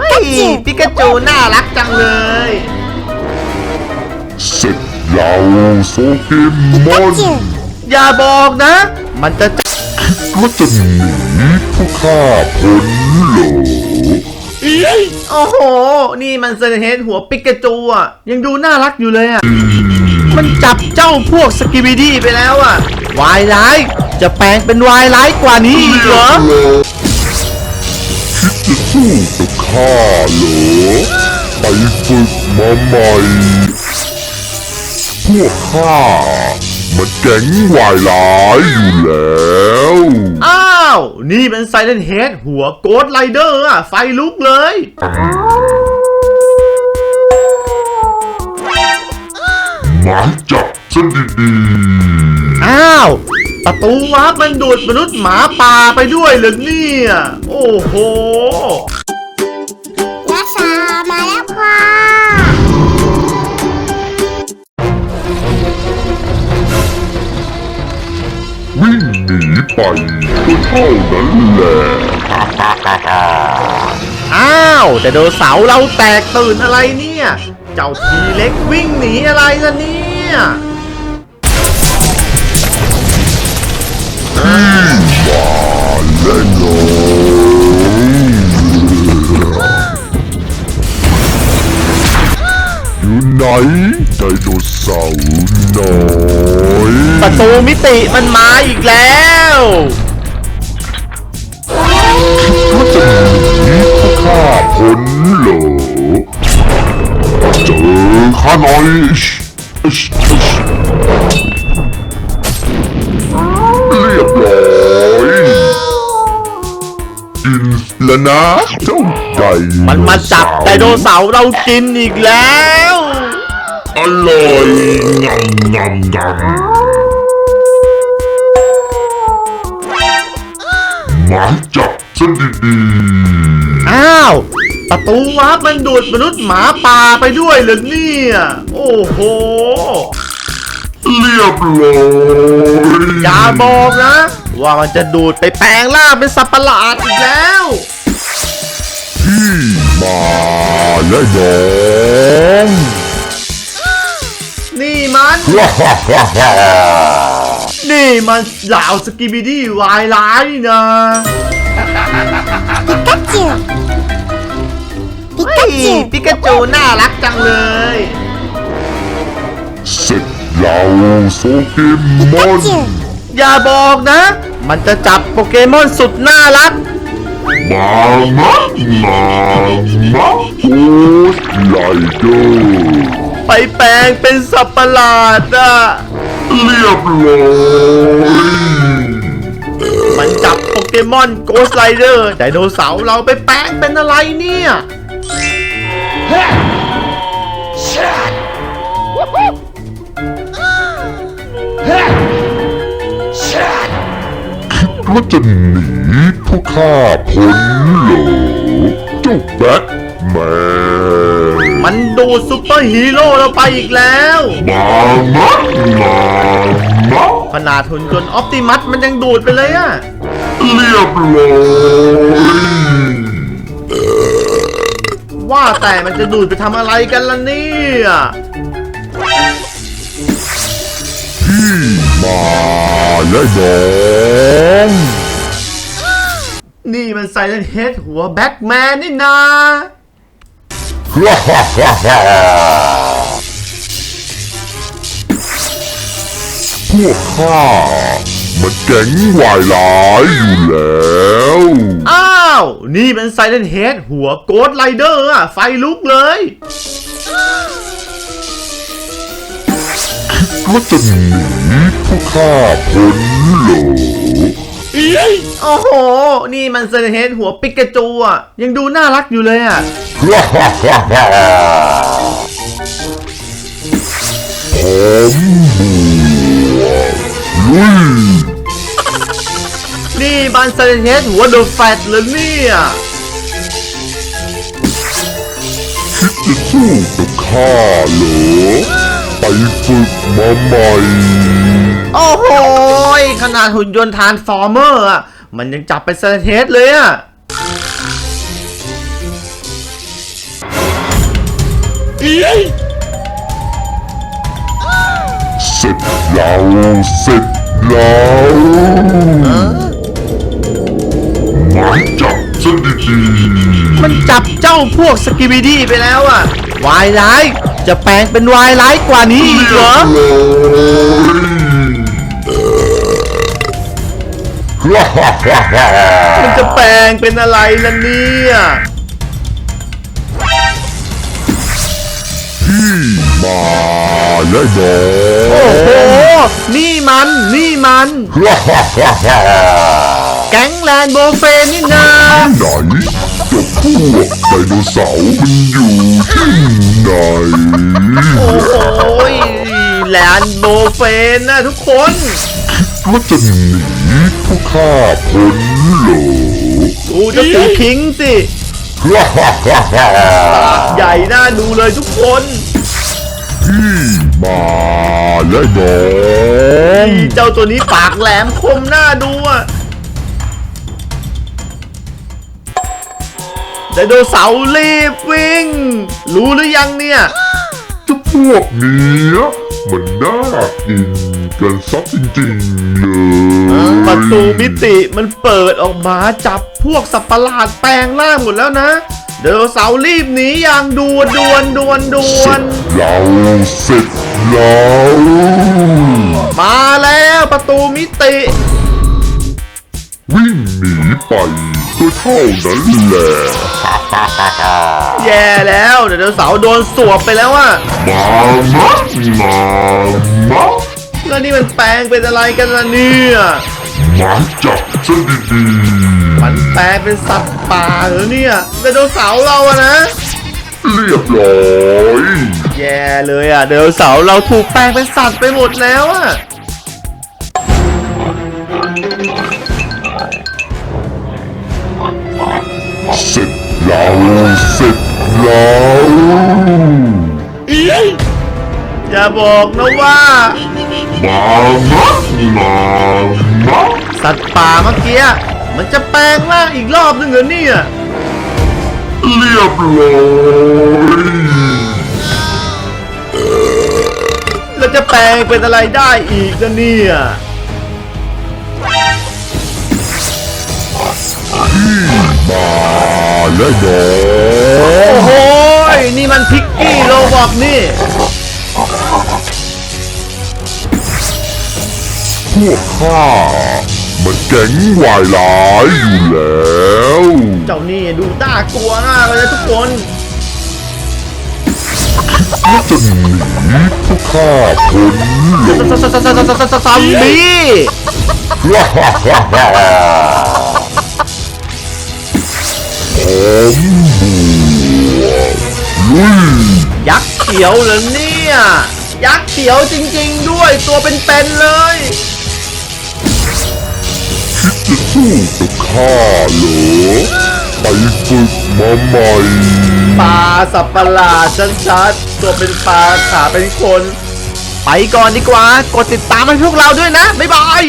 เฮ้ยปิกาจูน่ารักจังเลยเสร็จแล้วโซเกมอนอย่าบอกนะ มันจะจับก็จะหนีผู้ฆ่าพ้นเหรอโอ้โห นี่มันเซนเฮดหัวปิกาจูอะ ยังดูน่ารักอยู่เลยอะ มันจับเจ้าพวกสกิบิดี้ไปแล้วอะ วายร้าย จะแปลงเป็นวายร้ายกว่านี้อีกเหรอคิดจะสู้กับ ข้าเหรอไปฝึกมาใหม่ พวกข้ามันแก๊งวายร้ายอยู่แล้ว อ้าว นี่เป็นไซเลนเฮดหัวโกดไรเดอร์อะไฟลุกเลยหมาจับซะดีอ้าว ประตูวาร์ปมันดูดมนุษย์หมาป่าไปด้วยเหรอเนี่ย โอ้โห ไปก็เท่านั้นแหละอ้าวแต่โดเสาร์เราแตกตื่นอะไรเนี่ย เจ้าพีเล็กวิ่งหนีอะไรล่ะเนี่ยมาเล่นโอยู่ไหนไดโนเสาร์น้อย ประตูมิติมันมาอีกแล้วก็จะหนีผู้ฆ่าพ้นเหรอเจอข้าหน่อยเรียบร้อยกินแล้วนะเจ้าไดโเสร์มันมาจับไดโนเสาร์เรากินอีกแล้ว อร่อยงำงำงำ มาจับซะดีอ้าว ประตูวาร์ปมันดูดมนุษย์หมาป่าไปด้วยเหรอเนี่ย โอ้โหๆเรียบร้อยอย่าบอกนะ ว่ามันจะดูดไปแปลงร่างเป็นสัตว์ประหลาดอีกแล้ว พี่มาและน้องนี่มัน ฮ่าฮ่าฮ่าฮ่า นี่มันเหล่าสกิบิดี้วายร้ายนี่นะปิกาจูปิกาจูปิกาจูน่ารักจังเลยเสร็จแล้วโซเกมอนจูอย่าบอกนะ มันจะจับโปเกมอนสุดน่ารักมามะมามะโอ้ไลเดอร์ไปแปลงเป็นสัตว์ประหลาดอะ เรียบร้อยมันจับโปเกมอนโกสไลเดอร์ไดโนเสาร์เราไปแปลงเป็นอะไรเนี่ยก็จะหนีผู้ฆ่าพ้นเหรอเจ้าแบทแมนมัน ดูดซูเปอร์ฮีโร่เราไปอีกแล้วมามะมามะขนาดหุ่นยนต์ออปติมัสมันยังดูดไปเลยอะเรียบร้อยว่าแต่มันจะดูดไปทำอะไรกันล่ะเนี่ยพี่มาและน้องนี่มันไซเลนเฮดหัวแบ็กแมนนี่นาฮ่าฮ่าฮ่าฮ่า พวกข้ามันแก๊งวายร้ายอยู่แล้ว อ้าว นี่เป็นไซเลนเฮดหัวโกดไรเดอร์อะไฟลุกเลย ก็จะหนีผู้ฆ่าพ้นเหรอ โอ้โห นี่มันไซนเฮดหัวปิกาจูอะ ยังดูน่ารักอยู่เลยอะฮ่าฮ่าฮ่าฮ่าผมบวกลุยนี่มันไซนเฮดหัวเดอะแฟตเลยเนี่ยคิดจะสู้กับข้าเหรอ ไปฝึกมาใหม่ โอ้โหขนาดหุ่นยนต์ทรานส์ฟอร์เมอร์อะมันยังจับเป็นไซเลนเฮดเลยอะเสร็จแล้วเสร็จแล้วหมายจับซะดีๆมันจับเจ้าพวกสกิบิดี้ไปแล้วอะวายร้าย จะแปลงเป็นวายร้ายกว่านี้อีกเหรอ มันจะแปลงเป็นอะไรล่ะเนี่ยมาและน้โอ้โห นี่มัน นี่มันองแก๊งแลนด์โบเฟนนี่นาไหนเจ้าพวกไดโนเสาร์มันอยู่ที่ไหน โอ้โหแลนด์โบเฟนนะทุกคนว่าจะหนี พวกข้าพ้นเหรอดูเจะสีพิงค์สิใหญ่น่าดูเลยทุกคน พี่มาและน้องเจ้าตัวนี้ปากแหลมคมน่าดูอะไดโนเสาร์รีบวิ่ง รู้หรือยังเนี่ย เจ้าพวกเนี้ย มันน่ากินกันซับจริงๆเลย ประตูมิติมันเปิดออกมาจับพวกสัตว์ประหลาดแปลงร่างหมดแล้วนะไดโนเสาร์รีบหนีอย่างด่วนด่วนด่วนด่วนเราเสร็จแล้วมาแล้วประตูมิติ วิ่งหนีไปก็เท่านั้นแหละ แย่แล้วไดโนเสาร์โดนสวบไปแล้วอะมามามามาแล้วนี่มันแปลงเป็นอะไรกันล่ะเนี่ยมาจับซะดีมันแปลงเป็นสัตว์ป่าเหรอเนี่ยไดโนเสาร์เราอะนะๆเรียบร้อย แย่เลยอะไดโนเสาร์เราถูกแปลงเป็นสัตว์ไปหมดแล้วอะ สร็จแล้วเสร็จแล้วอย่าบอกนะว่ามามามามาสัตว์ป่าเมื่อกี้มันจะแปลงร่างอีกรอบนึงเหรอเนี่ยเรียบร้อยเราจะแปลงเป็นอะไรได้อีกนะเนี่ย มาและน้องโอ้โหยนี่มันพิกกี้โรบอกนี่ พวกข้ามันแก๊งวายร้ายอยู่แล้ว เจ้านี่ดูน่ากลัวมากเลยนะทุกคนว่าจะหนีพวกข้าพ้นเหรอซัมบี้ ฮ่าฮ่าฮ่าฮ่าผมบวกลุ ยยักษ์เขียวเหรอเนี่ย ยักษ์เขียวจริงๆด้วยตัวเป็นๆเลยจะสู้กับข้าเหรอไปฝึกมาใหม่ปลาสับประหลาดชัดๆตัวเป็นปลาขาเป็นคน ไปก่อนดีกว่ากดติดตามให้พวกเราด้วยนะ บ๊ายบาย